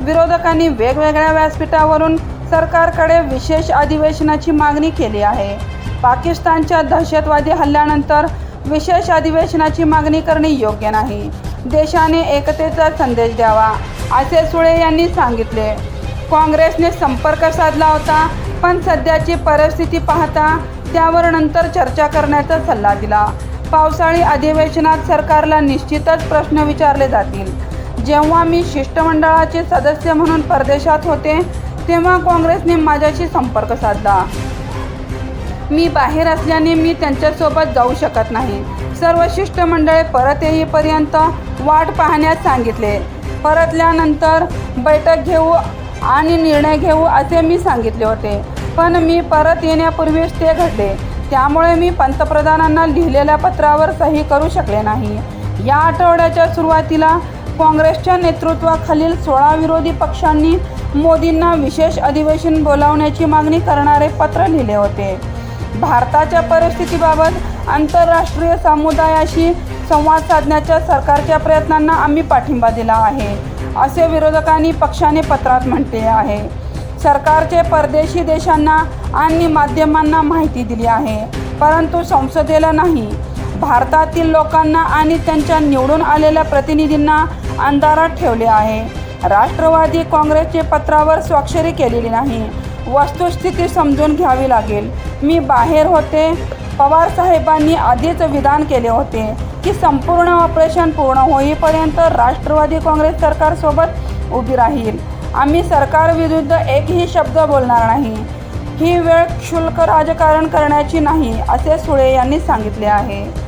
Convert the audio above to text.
विरोधकांनी वेगवेगळ्या व्यासपीठावरून सरकारकडे विशेष अधिवेशनाची मागणी केली आहे. पाकिस्तानच्या दहशतवादी हल्ल्यानंतर विशेष अधिवेशनाची मागणी करणे योग्य नाही. देशाने एकतेचा संदेश द्यावा असे सुळे यांनी सांगितले. काँग्रेसने संपर्क साधला होता पण सध्याची परिस्थिती पाहता त्यावर नंतर चर्चा करण्याचा सल्ला दिला. पावसाळी अधिवेशनात सरकारला निश्चितच प्रश्न विचारले जातील. जेव्हा मी शिष्टमंडळाचे सदस्य म्हणून परदेशात होते तेव्हा काँग्रेसने माझ्याशी संपर्क साधला. मी बाहेर असल्याने मी त्यांच्यासोबत जाऊ शकत नाही. सर्व शिष्टमंडळे परत येईपर्यंत वाट पाहण्यास सांगितले. परतल्यानंतर बैठक घेऊ आणि निर्णय घेऊ असे मी सांगितले होते. पण मी परत येण्यापूर्वीच ते घडले. त्यामुळे मी पंतप्रधानांना लिहिलेल्या पत्रावर सही करू शकले नाही. या आठवड्याच्या सुरुवातीला काँग्रेसच्या नेतृत्वाखालील सोळा विरोधी पक्षांनी मोदींना विशेष अधिवेशन बोलावण्याची मागणी करणारे पत्र लिहिले होते. भारताच्या परिस्थितीबाबत आंतरराष्ट्रीय समुदायाशी संवाद साधण्याच्या सरकारच्या प्रयत्नांना आम्ही पाठिंबा दिला आहे असे विरोधकांनी पक्षाने पत्रात म्हटले आहे. सरकारचे परदेशी देशांना आणि माध्यमांना माहिती दिली आहे परंतु संसदेला नाही. भारतातील लोकांना आणि त्यांच्या निवडून आलेल्या प्रतिनिधींना अंधारात ठेवले आहे. राष्ट्रवादी काँग्रेसचे पत्रावर स्वाक्षरी केलेली नाही. वस्तुस्थिती समजून घ्यावी लागेल. मी बाहेर होते. पवार साहेबांनी आधीच विधान केले होते की संपूर्ण ऑपरेशन पूर्ण होईपर्यंत राष्ट्रवादी काँग्रेस सरकारसोबत उभी राहील. आम्ही सरकारविरुद्ध एकही शब्द बोलणार नाही. ही वेळ क्षुल्क राजकारण करण्याची नाही असे सुळे यांनी सांगितले आहे.